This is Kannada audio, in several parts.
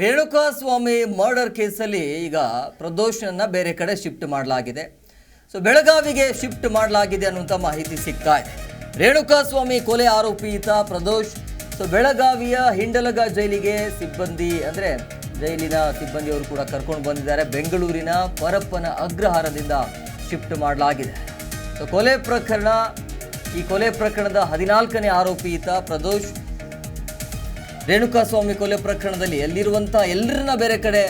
ರೇಣುಕಾ ಸ್ವಾಮಿ ಮರ್ಡರ್ ಕೇಸಲ್ಲಿ ಈಗ ಪ್ರದೋಷನನ್ನು ಬೇರೆ ಕಡೆ ಶಿಫ್ಟ್ ಮಾಡಲಾಗಿದೆ. ಸೊ ಬೆಳಗಾವಿಗೆ ಶಿಫ್ಟ್ ಮಾಡಲಾಗಿದೆ ಅನ್ನುವಂಥ ಮಾಹಿತಿ ಸಿಗ್ತಾ ಇದೆ. ರೇಣುಕಾ ಸ್ವಾಮಿ ಕೊಲೆ ಆರೋಪಿ ಈತ ಪ್ರದೋಷ್ ಸೊ ಬೆಳಗಾವಿಯ ಹಿಂಡಲಗ ಜೈಲಿಗೆ ಸಿಬ್ಬಂದಿ, ಅಂದರೆ ಜೈಲಿನ ಸಿಬ್ಬಂದಿಯವರು ಕೂಡ ಕರ್ಕೊಂಡು ಬಂದಿದ್ದಾರೆ. ಬೆಂಗಳೂರಿನ ಪರಪ್ಪನ ಅಗ್ರಹಾರದಿಂದ ಶಿಫ್ಟ್ ಮಾಡಲಾಗಿದೆ. ಸೊ ಕೊಲೆ ಪ್ರಕರಣ, ಈ ಕೊಲೆ ಪ್ರಕರಣದ ಹದಿನಾಲ್ಕನೇ ಆರೋಪಿ ಈತ ಪ್ರದೋಷ್ ರೇಣುಕಾಸ್ವಾಮಿ ಕೊಲೆ ಪ್ರಕರಣದಲ್ಲಿ ಅಲ್ಲಿರುವಂಥ ಎಲ್ಲರನ್ನ ಬೇರೆ ಕಡೆ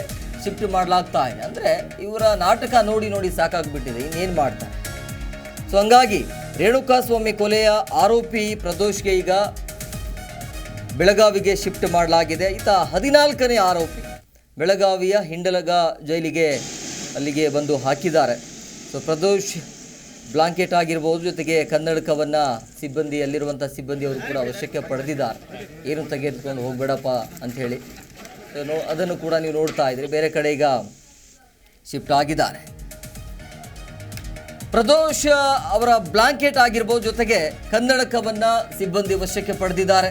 ಶಿಫ್ಟ್ ಮಾಡಲಾಗ್ತಾ ಇದೆ ಅಂದರೆ ಇವರ ನಾಟಕ ನೋಡಿ ನೋಡಿ ಸಾಕಾಗ್ಬಿಟ್ಟಿದೆ, ಇನ್ನೇನು ಮಾಡ್ತಾರೆ? ಸೊ ಹಂಗಾಗಿ ರೇಣುಕಾಸ್ವಾಮಿ ಕೊಲೆಯ ಆರೋಪಿ ಪ್ರದೋಷ್ಗೆ ಈಗ ಬೆಳಗಾವಿಗೆ ಶಿಫ್ಟ್ ಮಾಡಲಾಗಿದೆ. ಈತ ಹದಿನಾಲ್ಕನೇ ಆರೋಪಿ. ಬೆಳಗಾವಿಯ ಹಿಂಡಲಗ ಜೈಲಿಗೆ ಅಲ್ಲಿಗೆ ಬಂದು ಹಾಕಿದ್ದಾರೆ. ಸೊ ಪ್ರದೋಷ್ ಬ್ಲಾಂಕೆಟ್ ಆಗಿರ್ಬೋದು, ಜೊತೆಗೆ ಕನ್ನಡಕವನ್ನು ಸಿಬ್ಬಂದಿ ಅಲ್ಲಿರುವಂಥ ಸಿಬ್ಬಂದಿಯವರು ಕೂಡ ಅವಶ್ಯಕ್ಕೆ ಪಡೆದಿದ್ದಾರೆ. ಏನು ತೆಗೆದುಕೊಂಡು ಹೋಗಬೇಡಪ್ಪ ಅಂಥೇಳಿ ಅದನ್ನು ಕೂಡ ನೀವು ನೋಡ್ತಾ ಇದ್ರಿ. ಬೇರೆ ಕಡೆ ಈಗ ಶಿಫ್ಟ್ ಆಗಿದ್ದಾರೆ. ಪ್ರದೋಷ ಅವರ ಬ್ಲಾಂಕೆಟ್ ಆಗಿರ್ಬೋದು, ಜೊತೆಗೆ ಕನ್ನಡಕವನ್ನು ಸಿಬ್ಬಂದಿ ವಶಕ್ಕೆ ಪಡೆದಿದ್ದಾರೆ.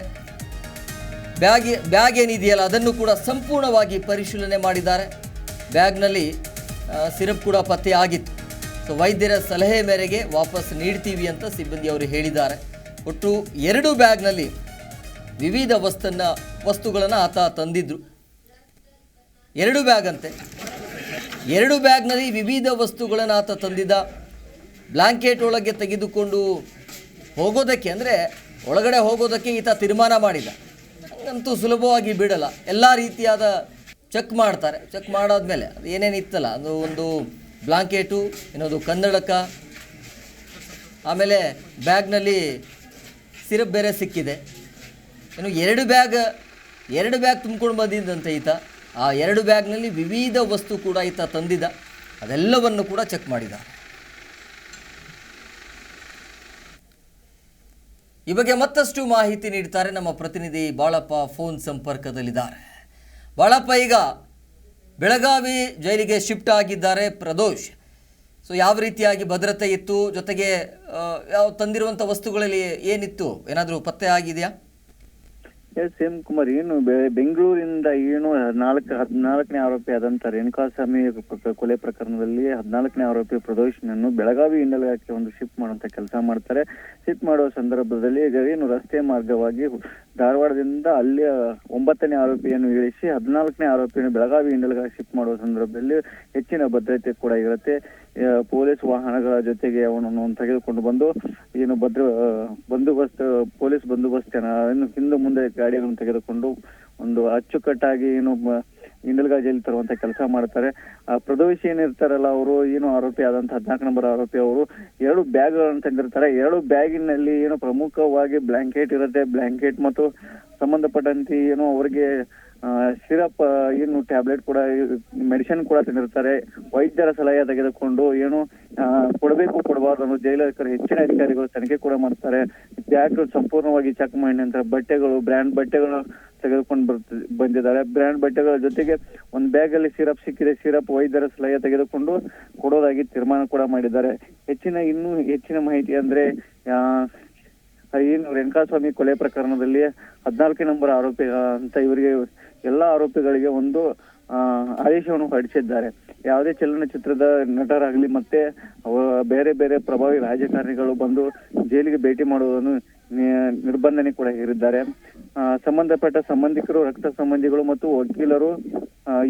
ಬ್ಯಾಗ್ ಬ್ಯಾಗ್ ಏನಿದೆಯಲ್ಲ, ಅದನ್ನು ಕೂಡ ಸಂಪೂರ್ಣವಾಗಿ ಪರಿಶೀಲನೆ ಮಾಡಿದ್ದಾರೆ. ಬ್ಯಾಗ್ನಲ್ಲಿ ಸಿರಪ್ ಕೂಡ ಪತ್ತೆ ಆಗಿತ್ತು ಸೊ ವೈದ್ಯರ ಸಲಹೆ ಮೇರೆಗೆ ವಾಪಸ್ ನೀಡ್ತೀವಿ ಅಂತ ಸಿಬ್ಬಂದಿ ಅವರು ಹೇಳಿದ್ದಾರೆ. ಒಟ್ಟು ಎರಡು ಬ್ಯಾಗ್ನಲ್ಲಿ ವಿವಿಧ ವಸ್ತನ್ನ, ವಸ್ತುಗಳನ್ನು ಆತ ತಂದಿದ್ದರು ಎರಡು ಬ್ಯಾಗ್ ಅಂತೆ ಎರಡು ಬ್ಯಾಗ್ನಲ್ಲಿ ವಿವಿಧ ವಸ್ತುಗಳನ್ನು ಆತ ತಂದಿದ್ದ. ಬ್ಲಾಂಕೆಟ್ ಒಳಗೆ ತೆಗೆದುಕೊಂಡು ಹೋಗೋದಕ್ಕೆ ಅಂದರೆ ಒಳಗಡೆ ಹೋಗೋದಕ್ಕೆ ಈತ ತೀರ್ಮಾನ ಮಾಡಿದ. ಅಂತೂ ಸುಲಭವಾಗಿ ಬಿಡಲ್ಲ. ಎಲ್ಲ ರೀತಿಯಾದ ಚೆಕ್ ಮಾಡ್ತಾರೆ. ಚೆಕ್ ಮಾಡಾದ್ಮೇಲೆ ಅದು ಏನೇನು ಇತ್ತಲ್ಲ ಅದು ಒಂದು ಬ್ಲಾಂಕೆಟು, ಇನ್ನೊಂದು ಕನ್ನಡಕ. ಆಮೇಲೆ ಬ್ಯಾಗ್ನಲ್ಲಿ ಸಿರಪ್ ಬೇರೆ ಸಿಕ್ಕಿದೆ. ಏನು ಎರಡು ಬ್ಯಾಗ್ ಎರಡು ಬ್ಯಾಗ್ ತುಂಬ್ಕೊಂಡು ಬಂದಿದ್ದಂತೆ ಈತ. ಆ ಎರಡು ಬ್ಯಾಗ್ನಲ್ಲಿ ವಿವಿಧ ವಸ್ತು ಕೂಡ ಈತ ತಂದಿದ್ದ. ಅದೆಲ್ಲವನ್ನು ಕೂಡ ಚೆಕ್ ಮಾಡಿದ. ಈ ಬಗ್ಗೆ ಮತ್ತಷ್ಟು ಮಾಹಿತಿ ನೀಡ್ತಾರೆ ನಮ್ಮ ಪ್ರತಿನಿಧಿ ಬಾಳಪ್ಪ ಫೋನ್ ಸಂಪರ್ಕದಲ್ಲಿದ್ದಾರೆ. ಬಾಳಪ್ಪ, ಈಗ ಬೆಳಗಾವಿ ಜೈಲಿಗೆ ಶಿಫ್ಟ್ ಆಗಿದ್ದಾರೆ ಪ್ರದೋಷ್. ಸೊ ಯಾವ ರೀತಿಯಾಗಿ ಭದ್ರತೆ ಇತ್ತು? ಜೊತೆಗೆ ಯಾವ ತಂದಿರುವಂಥ ವಸ್ತುಗಳಲ್ಲಿ ಏನಿತ್ತು? ಏನಾದರೂ ಪತ್ತೆ ಆಗಿದೆಯಾ? ಎಸ್, ಎಂ ಕುಮಾರ್, ಏನು ಬೆಂಗಳೂರಿಂದ ಏನು ನಾಲ್ಕು ಹದಿನಾಲ್ಕನೇ ಆರೋಪಿ ಆದಂತ ರೇಣುಕಾಸ್ವಾಮಿ ಕೊಲೆ ಪ್ರಕರಣದಲ್ಲಿ ಹದಿನಾಲ್ಕನೇ ಆರೋಪಿ ಪ್ರದೋಷನನ್ನು ಬೆಳಗಾವಿ ಇಂಡಲಗಕ್ಕೆ ಒಂದು ಶಿಫ್ಟ್ ಮಾಡುವಂತ ಕೆಲಸ ಮಾಡ್ತಾರೆ. ಶಿಫ್ಟ್ ಮಾಡುವ ಸಂದರ್ಭದಲ್ಲಿ ಏನು ರಸ್ತೆ ಮಾರ್ಗವಾಗಿ ಧಾರವಾಡದಿಂದ ಅಲ್ಲಿ ಒಂಬತ್ತನೇ ಆರೋಪಿಯನ್ನು ಇಳಿಸಿ ಹದಿನಾಲ್ಕನೇ ಆರೋಪಿಯನ್ನು ಬೆಳಗಾವಿ ಇಂಡಲಗ ಶಿಫ್ಟ್ ಮಾಡುವ ಸಂದರ್ಭದಲ್ಲಿ ಹೆಚ್ಚಿನ ಭದ್ರತೆ ಕೂಡ ಇರುತ್ತೆ. ಪೊಲೀಸ್ ವಾಹನಗಳ ಜೊತೆಗೆ ಅವನನ್ನು ತೆಗೆದುಕೊಂಡು ಬಂದು, ಏನು ಭದ್ರ ಬಂದೋಬಸ್ತ್, ಪೊಲೀಸ್ ಬಂದೋಬಸ್ತ್ ಹಿಂದೆ ಮುಂದೆ ಗಾಡಿಗಳನ್ನು ತೆಗೆದುಕೊಂಡು ಒಂದು ಅಚ್ಚುಕಟ್ಟಾಗಿ ಏನು, ಮ- ಇಂಡಲ್ಗಾ ಜೈಲ್ ತರುವಂತ ಕೆಲಸ ಮಾಡ್ತಾರೆ. ಆ, ಪ್ರದೋಷಿ ಏನಿರ್ತಾರಲ್ಲ ಅವರು, ಏನು ಆರೋಪಿ ಆದಂತ ಹದಿನಾಲ್ಕು ನಂಬರ್ ಆರೋಪಿ ಅವರು, ಎರಡು ಬ್ಯಾಗ್ಗಳನ್ನು ತಂದಿರ್ತಾರೆ. ಎರಡು ಬ್ಯಾಗಿನಲ್ಲಿ ಏನು ಪ್ರಮುಖವಾಗಿ ಬ್ಲಾಂಕೆಟ್ ಇರುತ್ತೆ. ಬ್ಲಾಂಕೆಟ್ ಮತ್ತು ಸಂಬಂಧಪಟ್ಟಂತೆ ಏನು ಅವರಿಗೆ ಸಿರಪ್ ಏನು ಟ್ಯಾಬ್ಲೆಟ್ ಕೂಡ ಮೆಡಿಸಿನ್ ಕೂಡ ತಿಂದಿರ್ತಾರೆ. ವೈದ್ಯರ ಸಲಹೆ ತೆಗೆದುಕೊಂಡು ಏನು ಕೊಡಬೇಕು, ಕೊಡಬಾರ್ದು ಅನ್ನೋ ಜೈಲು ಅಧಿಕಾರಿ ಹೆಚ್ಚಿನ ಅಧಿಕಾರಿಗಳು ತನಿಖೆ ಕೂಡ ಮಾಡ್ತಾರೆ. ಬ್ಯಾಗ್ ಸಂಪೂರ್ಣವಾಗಿ ಚೆಕ್ ಮಾಡಿ ನಂತರ ಬಟ್ಟೆಗಳು ಬ್ರ್ಯಾಂಡ್ ಬಟ್ಟೆಗಳು ತೆಗೆದುಕೊಂಡು ಬರ್ತ, ಬಂದಿದ್ದಾರೆ. ಬ್ರ್ಯಾಂಡ್ ಬಟ್ಟೆಗಳ ಜೊತೆಗೆ ಒಂದು ಬ್ಯಾಗ್ ಅಲ್ಲಿ ಸಿರಪ್ ಸಿಕ್ಕಿದೆ. ಸಿರಪ್ ವೈದ್ಯರ ಸಲಹೆ ತೆಗೆದುಕೊಂಡು ಕೊಡೋದಾಗಿ ತೀರ್ಮಾನ ಕೂಡ ಮಾಡಿದ್ದಾರೆ. ಹೆಚ್ಚಿನ ಇನ್ನೂ ಹೆಚ್ಚಿನ ಮಾಹಿತಿ ಅಂದ್ರೆ ಏನು ರೇಣುಕಾಸ್ವಾಮಿ ಕೊಲೆ ಪ್ರಕರಣದಲ್ಲಿ ಹದಿನಾಲ್ಕು ನಂಬರ್ ಆರೋಪಿ ಅಂತ ಇವರಿಗೆ ಎಲ್ಲಾ ಆರೋಪಿಗಳಿಗೆ ಒಂದು ಆದೇಶವನ್ನು ಹೊರಡಿಸಿದ್ದಾರೆ. ಯಾವುದೇ ಚಲನಚಿತ್ರದ ನಟರಾಗ್ಲಿ ಮತ್ತೆ ಬೇರೆ ಬೇರೆ ಪ್ರಭಾವಿ ರಾಜಕಾರಣಿಗಳು ಬಂದು ಜೈಲಿಗೆ ಭೇಟಿ ಮಾಡುವುದನ್ನು ನಿರ್ಬಂಧನೆ ಕೂಡ ಹೇರಿದ್ದಾರೆ. ಸಂಬಂಧಪಟ್ಟ ಸಂಬಂಧಿಕರು, ರಕ್ತ ಸಂಬಂಧಿಗಳು ಮತ್ತು ವಕೀಲರು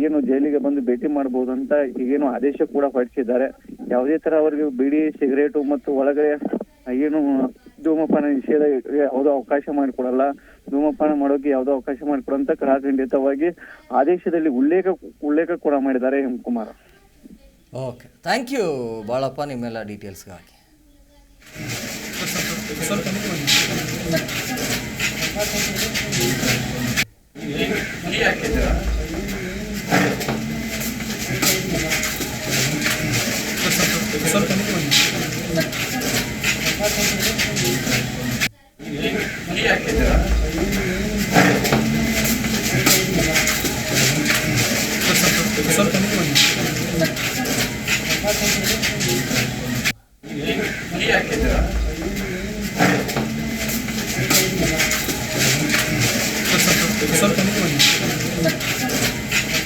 ಏನು ಜೈಲಿಗೆ ಬಂದು ಭೇಟಿ ಮಾಡಬಹುದು ಅಂತ ಈಗೇನು ಆದೇಶ ಕೂಡ ಹೊರಡಿಸಿದ್ದಾರೆ. ಯಾವುದೇ ತರ ಅವರಿಗೆ ಬಿಡಿ, ಸಿಗರೇಟು ಮತ್ತು ಒಳಗಡೆ ಏನು ಧೂಮಪಾನ ನಿಷೇಧ ಯಾವುದೋ ಅವಕಾಶ ಮಾಡಿಕೊಡಲ್ಲ. ಧೂಮಪಾನ ಮಾಡೋಕೆ ಯಾವುದೋ ಅವಕಾಶ ಮಾಡಿಕೊಡಂತ ಕರಾಖಂಡಿತವಾಗಿ ಆದೇಶದಲ್ಲಿ ಉಲ್ಲೇಖ ಉಲ್ಲೇಖ ಕೂಡ ಮಾಡಿದ್ದಾರೆ Hemakumar okay thank you Balappa ನಿಮ್ಮೆಲ್ಲ ಡೀಟೇಲ್ಸ್ಗಾಗಿ ಸ್ವಲ್ಪ